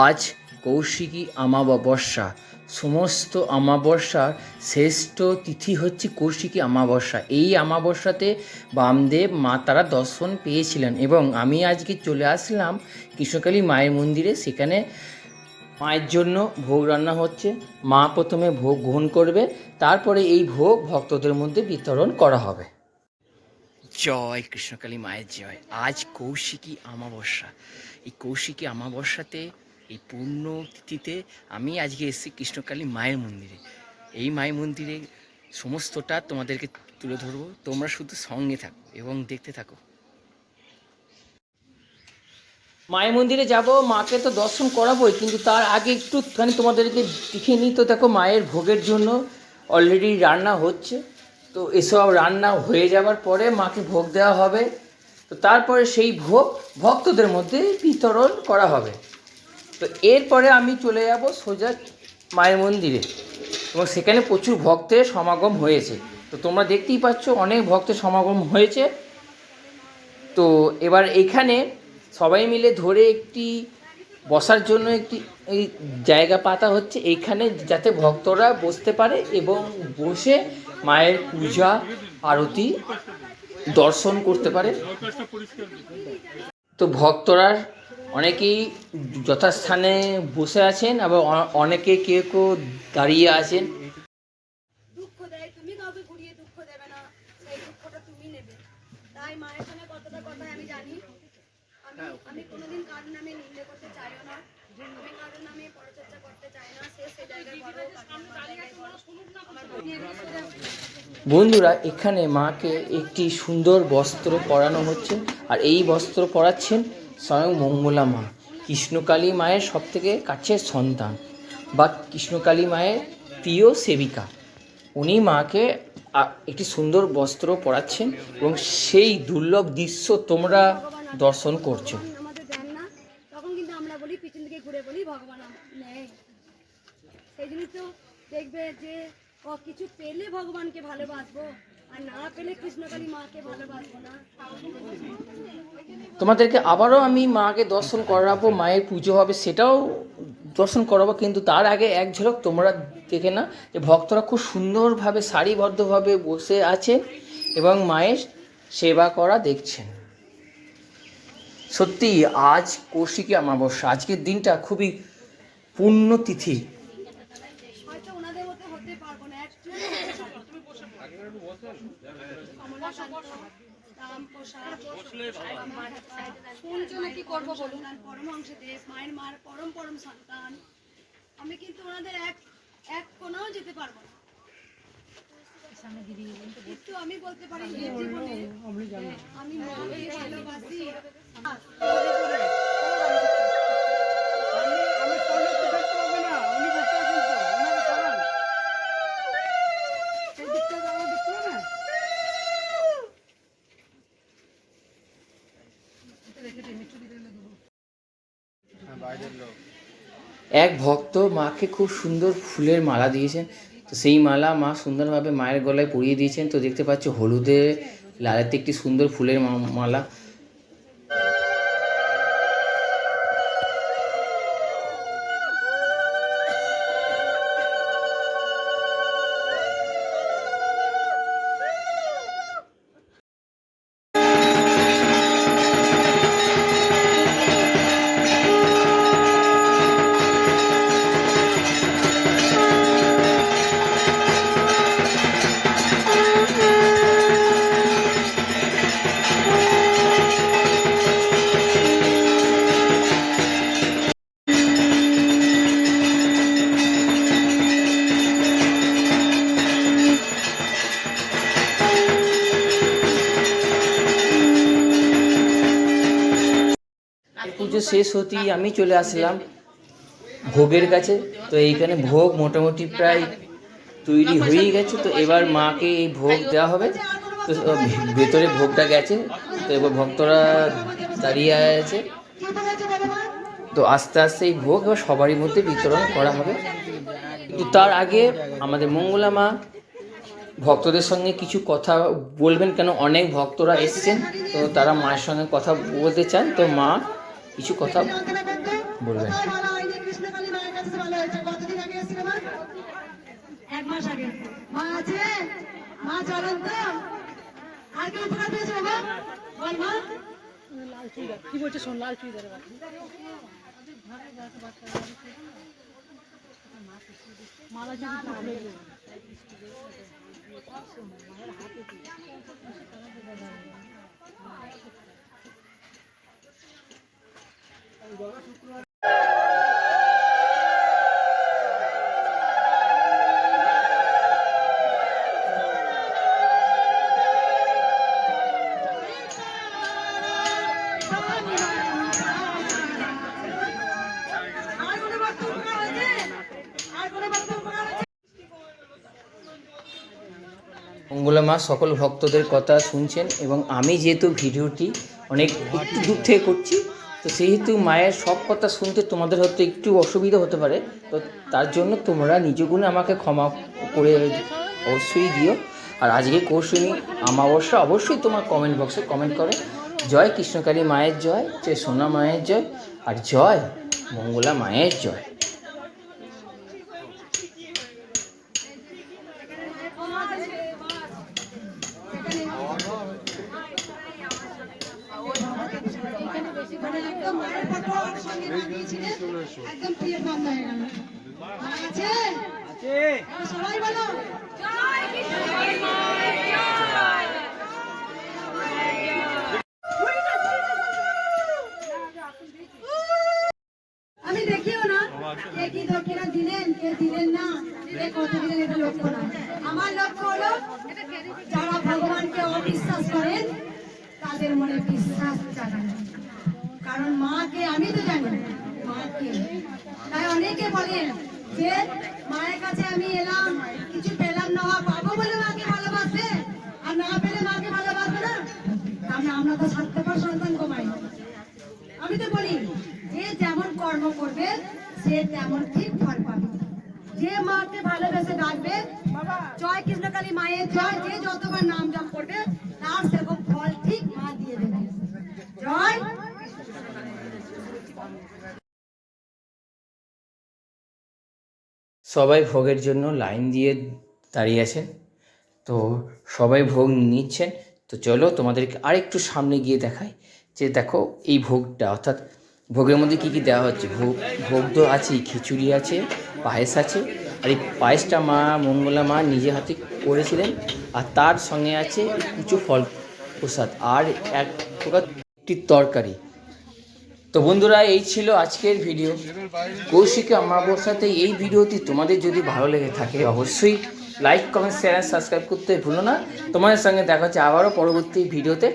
আজ কৌশিকী আমাবস্যা সমস্ত আমাবস্যার শ্রেষ্ঠ তিথি হচ্ছে কৌশিকী আমাবস্যা এই আমাবস্যাতে বামদেব মা তারা দর্শন পেয়েছিলেন এবং আমি আজকে চলে আসলাম কৃষ্ণকালী মায়ের মন্দিরে। সেখানে মায়ের জন্য ভোগ রান্না হচ্ছে। মা প্রথমে ভোগ গ্রহণ করবে, তারপরে এই ভোগ ভক্তদের মধ্যে বিতরণ করা হবে। জয় কৃষ্ণকালী মায়ের জয়। আজ কৌশিকী আমাবস্যা এই কৌশিকী আমাবস্যাতে এই পূর্ণ তিথিতে আমি আজকে এসেছি কৃষ্ণকালী মায়ের মন্দিরে। এই মায়ের মন্দিরে সমস্তটা তোমাদেরকে তুলে ধরবো। তোমরা শুধু সঙ্গে থাকো এবং দেখতে থাকো। মায়ের মন্দিরে যাব, মাকে তো দর্শন করাবোই, কিন্তু তার আগে একটুখানি তোমাদেরকে দেখে নিই। তো দেখো, মায়ের ভোগের জন্য অলরেডি রান্না হচ্ছে। তো এসব রান্না হয়ে যাওয়ার পরে মাকে ভোগ দেওয়া হবে। তো তারপরে সেই ভোগ ভক্তদের মধ্যে বিতরণ করা হবে। তো এরপরে আমি চলে যাব সোজা মায়ের মন্দিরে। এবং সেখানে প্রচুর ভক্তের সমাগম হয়েছে। তো তোমরা দেখতেই পাচ্ছ অনেক ভক্তের সমাগম হয়েছে। তো এবার এখানে সবাই মিলে ধরে একটি বসার জন্য একটি, এই জায়গা পাতা হচ্ছে। এইখানে যাতে ভক্তরা বসতে পারে এবং বসে মায়ের পূজা, আরতি, দর্শন করতে পারে। তো ভক্তরা অনেকেই যথাস্থানে বসে আছেন আবার অনেকে কেউ কেউ দাঁড়িয়ে আছেন। দুঃখ দেয় তুমি কাউকে ঘুরিয়ে দুঃখ দেবে না সেই দুঃখটা তুমি নেবে। তাই মায়ের সঙ্গে কতটা কথা আমি জানি। আমি আমি কোনোদিন কার নামে নিন্দে করতে চাইও না। আমি কারোর নামে পরচর্চা করতে চাই না সে সে জায়গায় বড় কাকে আমার জায়গায় বড় আমার বন্ধুরা এখানে মাকে একটি সুন্দর বস্ত্র পরানো হচ্ছে আর এই বস্ত্র পরাচ্ছেন স্বয়ং মঙ্গলা মা। কৃষ্ণকালী মায়ের সবথেকে কাছের সন্তান বা কৃষ্ণকালী মায়ের প্রিয় সেবিকা। উনি মাকে একটি সুন্দর বস্ত্র পরাচ্ছেন এবং সেই দুর্লভ দৃশ্য তোমরা দর্শন করছ। দেখবে যে কিছু পেলে ভগবানকে ভালোবাসবো, আর না পেলে কৃষ্ণকালী মাকে ভালোবাসবো না। তোমাদেরকে আবারও আমি মাকে দর্শন করাবো, মায়ের পুজো হবে, সেটাও দর্শন করাবো, কিন্তু তার আগে এক ঝলক তোমরা দেখে না যে ভক্তরা খুব সুন্দরভাবে, সারিবদ্ধভাবে বসে আছে এবং মায়ের সেবা করা দেখছেন। সত্যি আজ কৌশিকী অমাবস্যা, আজকের দিনটা খুবই পুণ্য তিথি হয়তো ওনাদের মতো হতে পারব না। কি করব বলুন? আর দেশ মায়ের মার পরম পরম সন্তান। আমি কিন্তু ওনাদের এক এক কোনাও যেতে পারব না। একটু আমি বলতে পারি জীবনে আমি ভালোবাসি আমি করলে তো দেখতে পাবে না উনি বসে আছেন তো ওনাকে সরান সেই দিকটা আমার দেখতে হবে না এক ভক্ত মাকে খুব সুন্দর ফুলের মালা দিয়েছেন। তো সেই মালা মা সুন্দরভাবে মায়ের গলায় পরিয়ে দিয়েছেন। তো দেখতে পাচ্ছ হলুদে লালেতে একটি সুন্দর ফুলের মালা। পুজো শেষ হতেই আমি চলে আসলাম ভোগের কাছে। তো এইখানে ভোগ মোটামুটি প্রায় তৈরি হয়েই গেছে। তো এবার মাকে এই ভোগ দেওয়া হবে। তো ভেতরে ভোগটা গেছে। তো এবার ভক্তরা দাঁড়িয়ে আছে। তো আস্তে আস্তে এই ভোগ এবার সবারই মধ্যে বিতরণ করা হবে। কিন্তু তার আগে আমাদের মঙ্গলা মা ভক্তদের সঙ্গে কিছু কথা বলবেন কেন? অনেক ভক্তরা এসেছেন। তো তারা মায়ের সঙ্গে কথা বলতে চান। তো মা কিছু কথা বলবেন। বলা যে হয়েছে কতদিন আগে এসেছিল মা এক মাস আগে। মা আছে? মা চলেন তো আর কি উপকার পেয়েছে বাবা বল মা কি বলছে? শোন লাল চুড়িদার মালা যদি ভালো আর কোনো বক্তব্য উপকার হয়েছে আর কোনো বক্তব্য উপকার হয়েছে মঙ্গলা মা সকল ভক্তদের কথা শুনছেন এবং আমি যেহেতু ভিডিওটি অনেক একটু দূর থেকে করছি তো সেহেতু মায়ের সব কথা শুনতে তোমাদের হয়তো একটু অসুবিধা হতে পারে, তো তার জন্য তোমরা নিজগুণে আমাকে ক্ষমা করে অবশ্যই দিও। আর আজকে কৌশলী আমাবস্যা অবশ্যই তোমার কমেন্ট বক্সে কমেন্ট করে। জয় কৃষ্ণকালী মায়ের জয় জয় সোনা মায়ের জয়, আর জয় মঙ্গলা মায়ের জয়। একদম মায়ের ফটো সঙ্গে লাগিয়েছিলেন একদম প্রিয় বন্ধ হয়ে গেল। আছে? সবাই বলো। আমি দেখিও না কে কি দক্ষিণা দিলেন কে দিলেন না। কে কত দিলেন এটা লক্ষ্য না। আমার লক্ষ্য হলো যারা ভগবানকে অবিশ্বাস করেন তাদের মনে বিশ্বাস জাগানো। কারণ মাকে, আমি তো জানি মাকে। তাই অনেকে বলেন যে, মায়ের কাছে আমি এলাম, কিছু পেলাম না পাবো বলে মাকে ভালোবাসবে, আর না পেলে মাকে ভালোবাসবে না। তাহলে আমরা তো স্বার্থপর সন্তান কমাই। আমি তো বলি, যে যেমন কর্ম করবে, সে তেমন ঠিক ফল পাবে। যে মাকে ভালোবেসে ডাকবে, জয় কৃষ্ণকালী মায়ের জয়, যে যতবার নাম জপ করবে তার সেরকম ফল ঠিক মা দিয়ে দেবে জয় সবাই ভোগের জন্য লাইন দিয়ে দাঁড়িয়ে আছেন তো সবাই ভোগ নিচ্ছেন। তো চলো তোমাদেরকে আরেকটু সামনে গিয়ে দেখাই যে দেখো এই ভোগটা, অর্থাৎ ভোগের মধ্যে কী কী দেওয়া হচ্ছে? ভোগ ভোগ তো আছেই, খিচুড়ি আছে, পায়েস আছে। আর এই পায়েসটা মা, মঙ্গলা মা নিজে হাতে করেছিলেন আর তার সঙ্গে আছে কিছু ফল প্রসাদ। আর এক প্রকার একটি তরকারি। তো বন্ধুরা, এই ছিল আজকের ভিডিও কৌশিকা কৌশিক সাথে এই ভিডিওটি তোমাদের যদি ভালো লেগে থাকে, অবশ্যই লাইক কমেন্ট শেয়ার সাবস্ক্রাইব করতে ভুলো না। তোমাদের সঙ্গে দেখা হচ্ছে আবারও পরবর্তী ভিডিওতে।